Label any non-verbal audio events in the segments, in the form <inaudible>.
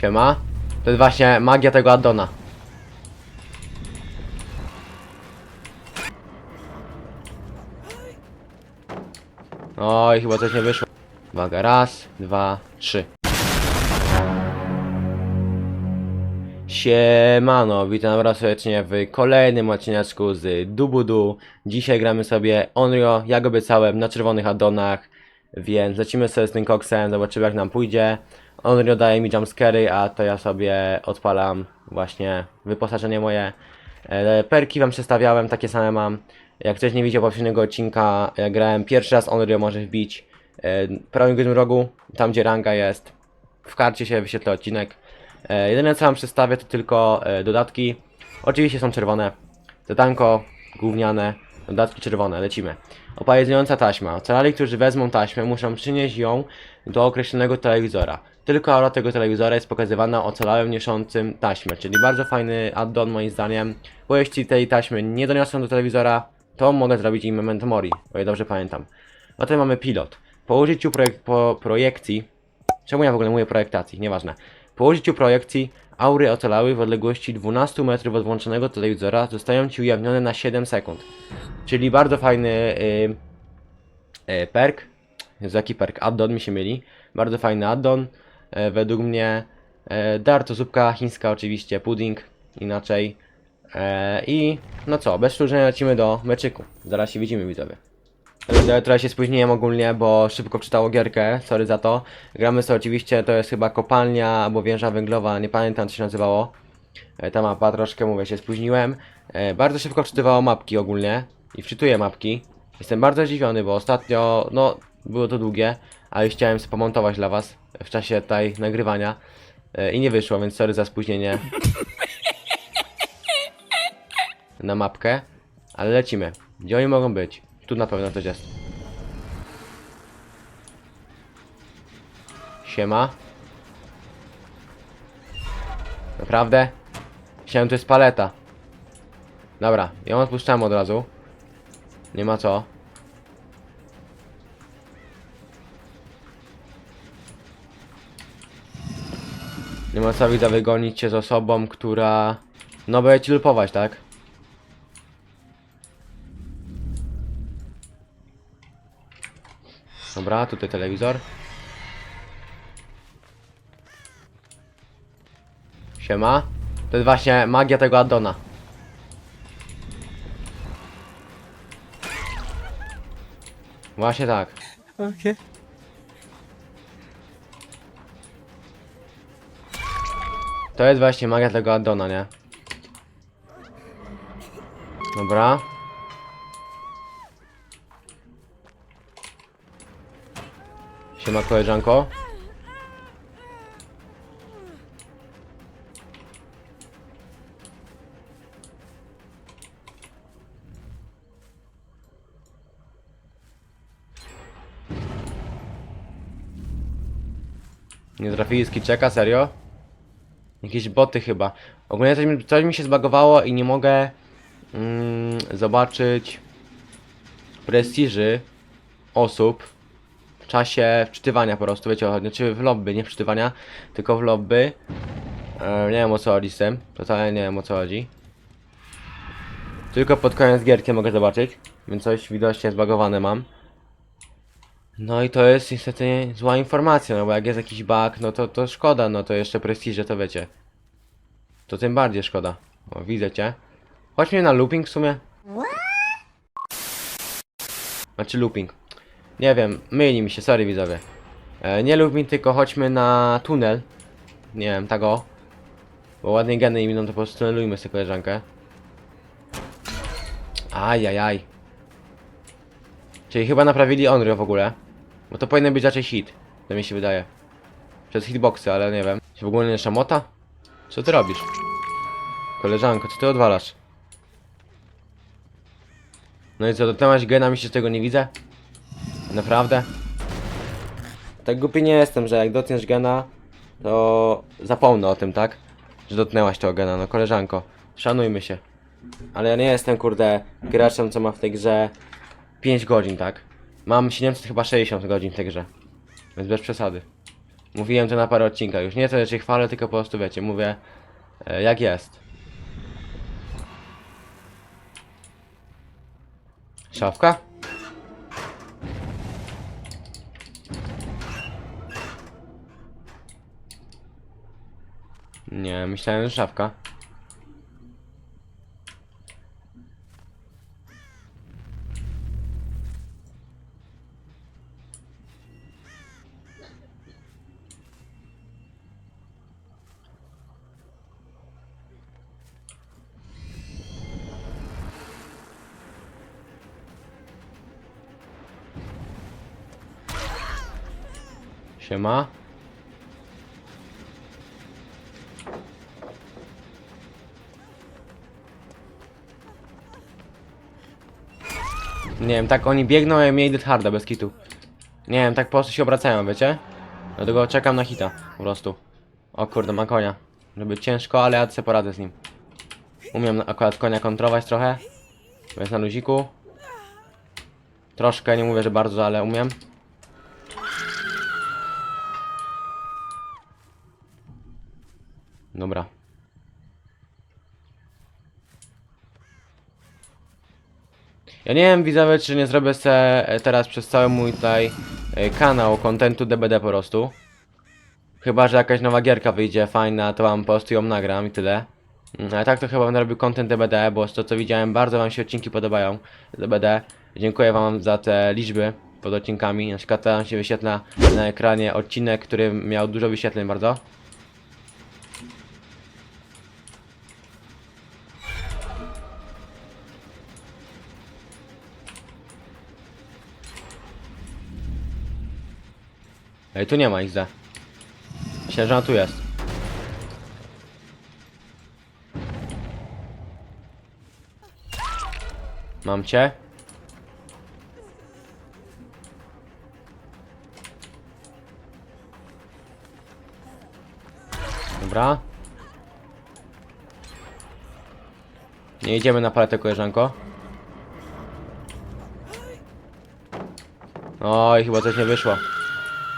Siema. To jest właśnie magia tego addona. Oj, chyba coś nie wyszło. Uwaga, raz, dwa, trzy. Siemano, witam was serdecznie w kolejnym odcineczku z Dubudu. Dzisiaj gramy sobie Onryo, jak obiecałem, na czerwonych addonach, więc lecimy sobie z tym koksem, zobaczymy jak nam pójdzie. Onryo daje mi jumpscary, a to ja sobie odpalam właśnie wyposażenie moje. E, Perki wam przedstawiałem, takie same mam. Jak ktoś nie widział poprzedniego odcinka, jak grałem pierwszy raz Onryo może wbić e, w prawym górnym rogu, tam gdzie ranga jest. W karcie się wyświetla odcinek. E, jedyne co wam przedstawię to tylko dodatki. Oczywiście są czerwone. Zadanko gówniane, dodatki czerwone, lecimy. Opajedzająca taśma. Ocalali, którzy wezmą taśmę, muszą przynieść ją do określonego telewizora. Tylko aura tego telewizora jest pokazywana ocalałym niosącym taśmę, czyli bardzo fajny addon moim zdaniem, bo jeśli tej taśmy nie doniosą do telewizora, to mogę zrobić im memento mori, o ile dobrze pamiętam. No to mamy pilot. Po użyciu projek po projekcji, czemu ja w ogóle mówię projektacji, nieważne. Po użyciu projekcji aury ocalały w odległości 12 metrów od włączonego telewizora zostają Ci ujawnione na 7 sekund. Czyli bardzo fajny y, y, perk. Jezu, jaki perk? Addon mi się myli. Bardzo fajny addon. E, według mnie e, dar to zupka chińska oczywiście, pudding inaczej. E, I no co, bez przedłużenia lecimy do meczyku. Zaraz się widzimy widzowie. Ale Trochę się spóźniłem ogólnie, bo szybko czytało gierkę, sorry za to. Gramy sobie oczywiście, to jest chyba kopalnia albo wieża węglowa, nie pamiętam co się nazywało. E, Ta mapa, troszkę mówię, się spóźniłem. E, Bardzo szybko wczytywało mapki ogólnie i wczytuję mapki. Jestem bardzo zdziwiony, bo ostatnio, no, było to długie, ale chciałem sobie pomontować dla was w czasie tutaj nagrywania. E, I nie wyszło, więc sorry za spóźnienie. <laughs> Na mapkę. Ale lecimy. Gdzie oni mogą być? Tu na pewno coś jest. Siema. Naprawdę? Myślałem, to jest paleta. Dobra, ją odpuszczamy od razu. Nie ma co. Nie ma co widza wygonić się z osobą, która... No będzie ci lupować, tak? Dobra, tutaj telewizor. Siema. To jest właśnie magia tego addona. Właśnie tak. Okay. To jest właśnie magia tego addona, nie? Dobra. Siema koleżanko. Nie trafili z kiczeka, serio? Jakieś boty chyba. Ogólnie coś, mi- coś mi się zbagowało i nie mogę mm, zobaczyć prestiży osób czasie wczytywania po prostu, wiecie znaczy w lobby, nie wczytywania, tylko w lobby. E, nie wiem o co chodzi z tym, totalnie nie wiem o co chodzi. Tylko pod koniec gierki mogę zobaczyć, więc coś widocznie zbagowane mam. No i to jest niestety zła informacja, no bo jak jest jakiś bug, no to, to szkoda, no to jeszcze prestiże, to wiecie. To tym bardziej szkoda. O, widzę cię. Chodź mnie na looping w sumie. Znaczy looping. Nie wiem, myli mi się, sorry widzowie. E, nie looping, tylko chodźmy na tunel. Nie wiem, tak o. Bo ładnie geny iminą, to po prostu tunelujmy sobie koleżankę. Ajajaj. Czyli chyba naprawili Onryo w ogóle. Bo to powinien być raczej hit. To mi się wydaje. Przez hitboxy, ale nie wiem. Czy w ogóle nie szamota? Co ty robisz? Koleżanko, co ty odwalasz? No i co, dotknęłaś gena, mi się z tego nie widzę? Naprawdę? Tak głupi nie jestem, że jak dotkniesz gena, to zapomnę o tym, tak? Że dotknęłaś tego gena, no koleżanko. Szanujmy się. Ale ja nie jestem, kurde, graczem, co ma w tej grze 5 godzin, tak? Mam 700 chyba 60 godzin w tej grze. Więc bez przesady. Mówiłem to na parę odcinkach. Już nie to, że się chwalę, tylko po prostu wiecie, mówię e, jak jest. Szafka? Nie, myślałem, że szafka. Siema. Nie wiem, tak oni biegną, a ja idę harda bez kitu. Nie wiem, tak po prostu się obracają, wiecie? Dlatego czekam na hita, po prostu. O kurde, ma konia. Żeby ciężko, ale ja sobie poradzę z nim. Umiem akurat konia kontrować trochę. Więc na luziku. Troszkę, nie mówię, że bardzo, ale umiem. Dobra. Ja nie wiem widzowie, czy nie zrobię se e, teraz przez cały mój tutaj e, kanał kontentu DBD po prostu. Chyba, że jakaś nowa gierka wyjdzie fajna, to wam po prostu ją nagram i tyle. Mm, Ale tak to chyba będę robił content DBD, bo z to co widziałem, bardzo wam się odcinki podobają DBD. Dziękuję wam za te liczby pod odcinkami. Na przykład tam się wyświetla na ekranie odcinek, który miał dużo wyświetleń bardzo. Ej, tu nie ma XD. Myślę, że ona tu jest. Mam cię. Dobra. Nie idziemy na paletę, koleżanko. Oj, chyba coś nie wyszło.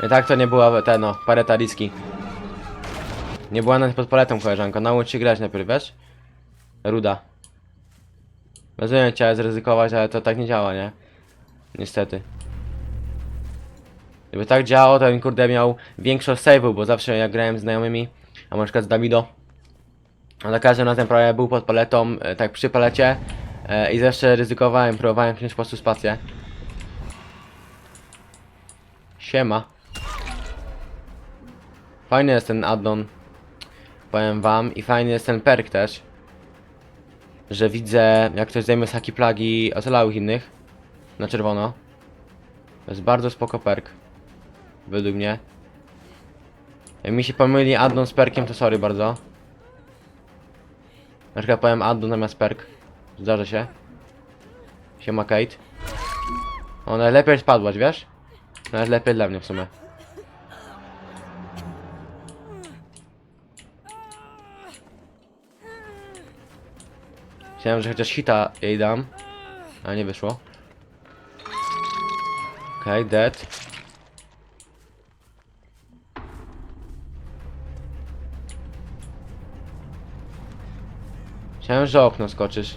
I tak to nie była ten, no, paleta riski. Nie była nawet pod paletą, koleżanko. Naucz się grać najpierw, wiesz? Ruda. Rozumiem, chciałem zryzykować, ale to tak nie działa, nie? Niestety. Gdyby tak działało, to bym kurde miał większość save'u, bo zawsze jak grałem z znajomymi, a na przykład z Davido, a za każdym razem prawie był pod paletą, e, tak przy palecie e, i zawsze ryzykowałem, próbowałem wziąć po prostu spację. Siema. Fajny jest ten addon. Powiem wam. I fajny jest ten perk też. Że widzę, jak ktoś zajmie z haki plagi ocalałych innych. Na czerwono. To jest bardzo spoko perk. Według mnie. Jak mi się pomyli addon z perkiem, to sorry bardzo. Na przykład powiem addon zamiast perk. Zdarza się. Siema Kate. O, najlepiej spadłaś, wiesz? Nawet lepiej dla mnie w sumie. Chciałem, że chociaż hita jej dam, ale nie wyszło. Okej, okay, dead. Chciałem, że okno skoczysz.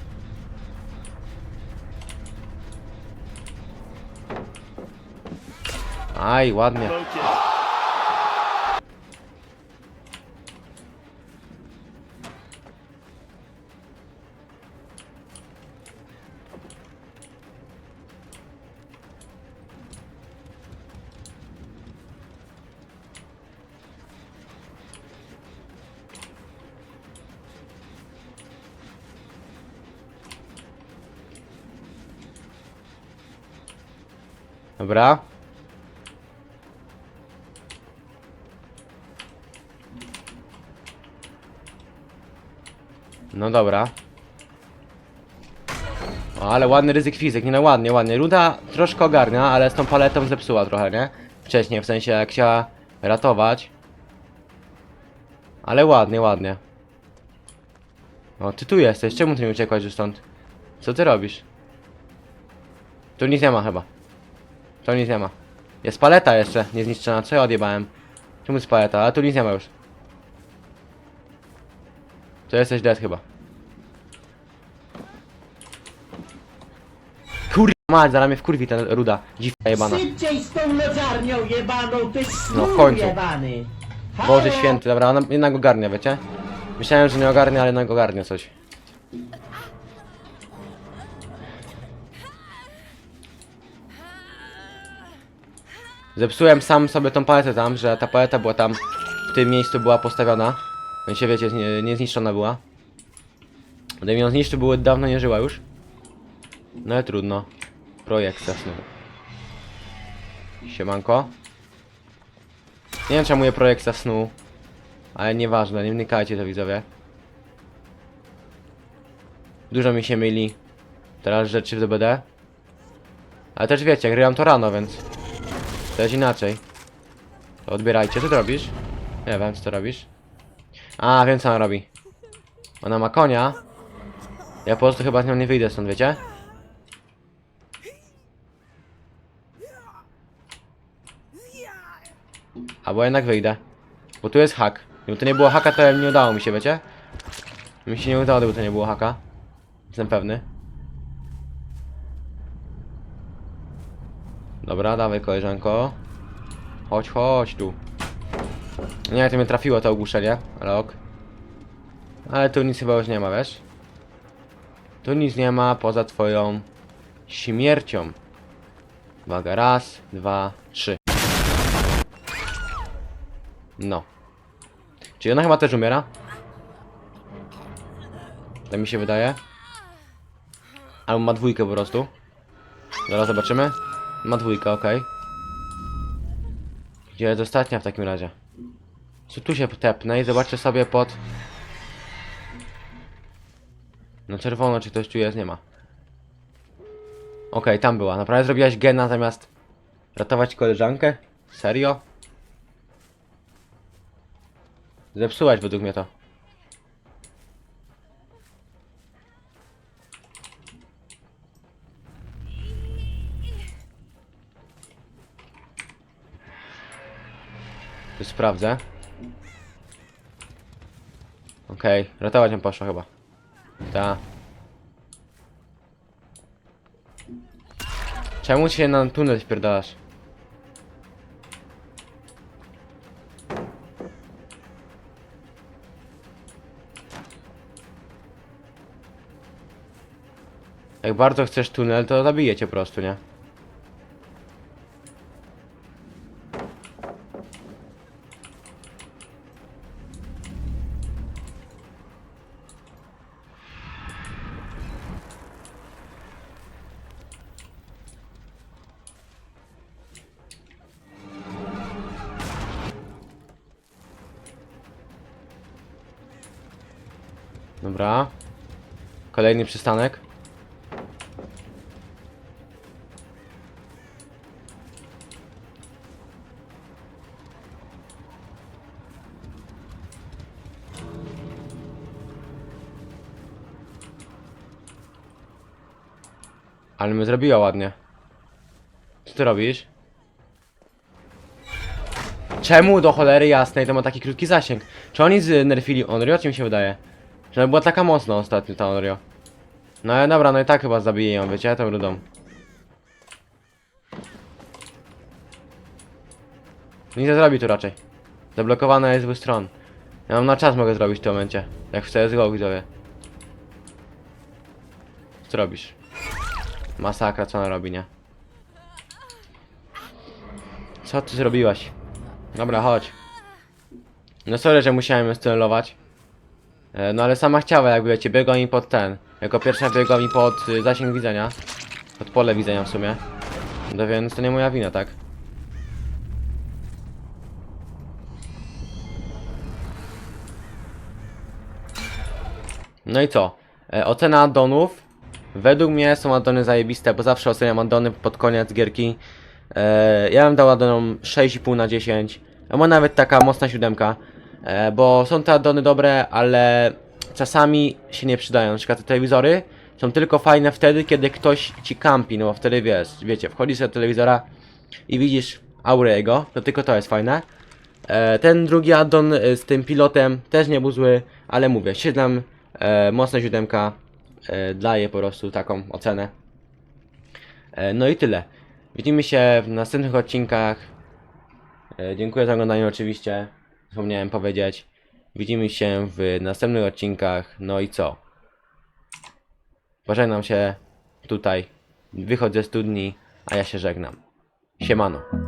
Aj, ładnie. Dobra. No dobra. O, ale ładny ryzyk fizyk, nie no ładnie, ładnie. Ruda troszkę ogarnia, ale z tą paletą zepsuła trochę, nie? Wcześniej, w sensie jak chciała ratować. Ale ładnie, ładnie. O, ty tu jesteś, czemu ty nie uciekłaś już stąd? Co ty robisz? Tu nic nie ma chyba. Tu nic nie ma. Jest paleta jeszcze, niezniszczona, co ja odjebałem? Czemu jest paleta? A tu nic nie ma już. To jesteś dead chyba. Kurwa mać, zaraz mnie wkurwi ten ruda. Dziwka jebana. Szybciej z tą jebaną, ty No, w końcu. jebany! Boże święty, dobra, ona jednak ogarnia, wiecie? Myślałem, że nie ogarnia, ale jednak ogarnia coś. Zepsułem sam sobie tą paletę tam, że ta paleta była tam, w tym miejscu była postawiona. Więc się wiecie, nie, nie zniszczona była. Gdybym ją zniszczył, były dawno nie żyła już. No ale trudno. Projekt zasnął. Siemanko. Nie wiem czemu je projekt zasnął. Ale nieważne, nie wnikajcie to widzowie. Dużo mi się myli. Teraz rzeczy w DBD. Ale też wiecie, grywam to rano, więc... To jest inaczej. To odbierajcie, co ty robisz? Nie wiem, co ty robisz. A, wiem co ona robi. Ona ma konia. Ja po prostu chyba z nią nie wyjdę stąd, wiecie? Albo jednak wyjdę. Bo tu jest hak. Gdyby to nie było haka, to nie udało mi się, wiecie? Mi się nie udało, gdyby to nie było haka. Jestem pewny. Dobra, dawaj koleżanko. Chodź, chodź tu. Nie, to mnie trafiło to ogłuszenie, ale ok. Ale tu nic chyba już nie ma, wiesz? Tu nic nie ma poza twoją śmiercią. Uwaga, raz, dwa, trzy. No. Czyli ona chyba też umiera? Tak mi się wydaje. Albo ma dwójkę po prostu. Zaraz zobaczymy. Ma dwójkę, okej. Gdzie jest ostatnia w takim razie? Co tu się tepnę i zobaczę sobie pod... Na czerwono, czy ktoś tu jest? Nie ma. Okej, tam była. Naprawdę zrobiłaś gena zamiast ratować koleżankę? Serio? Zepsułaś według mnie to. Sprawdzę. Okej, ratować ją poszła chyba. Ta. Czemu się na tunel spierdalasz? Jak bardzo chcesz tunel, to zabiję cię po prostu, nie? Dobra. Kolejny przystanek. Ale my zrobiła ładnie. Co ty robisz? Czemu do cholery jasnej to ma taki krótki zasięg? Czy oni znerfili Onryo, czy mi się wydaje? Że była taka mocna ostatnio ta Onryo. No ale dobra, no i tak chyba zabiję ją, wiecie, tą rudą. Nic nie zrobi tu raczej. Zablokowana jest z stron. Ja mam na czas mogę zrobić w tym momencie. Jak w CSGO widzowie. Co robisz? Masakra co ona robi, nie? Co ty zrobiłaś? Dobra, chodź. No sorry, że musiałem ją stylować. E, No ale sama chciała, jakby wiecie, biegła mi pod ten. Jako pierwsza biegła mi pod y, zasięg widzenia. Pod pole widzenia w sumie. No więc to nie moja wina, tak? No i co? E, ocena addonów. Według mnie są addony zajebiste, bo zawsze oceniam addony pod koniec gierki. E, ja bym dał addonom 6,5 na 10. A nawet taka mocna siódemka. E, bo są te addony dobre, ale czasami się nie przydają. Na przykład te telewizory są tylko fajne wtedy, kiedy ktoś ci kampi, no bo wtedy wiesz, wiecie, wchodzisz do telewizora i widzisz aurę jego, to tylko to jest fajne. E, ten drugi addon e, z tym pilotem też nie był zły, ale mówię, 7, e, mocne siódemka, e, daję po prostu taką ocenę. No i tyle. Widzimy się w następnych odcinkach. Dziękuję za oglądanie oczywiście, zapomniałem powiedzieć. Widzimy się w następnych odcinkach, no i co? Pożegnam się tutaj, wychodzę z studni, a ja się żegnam. Siemano.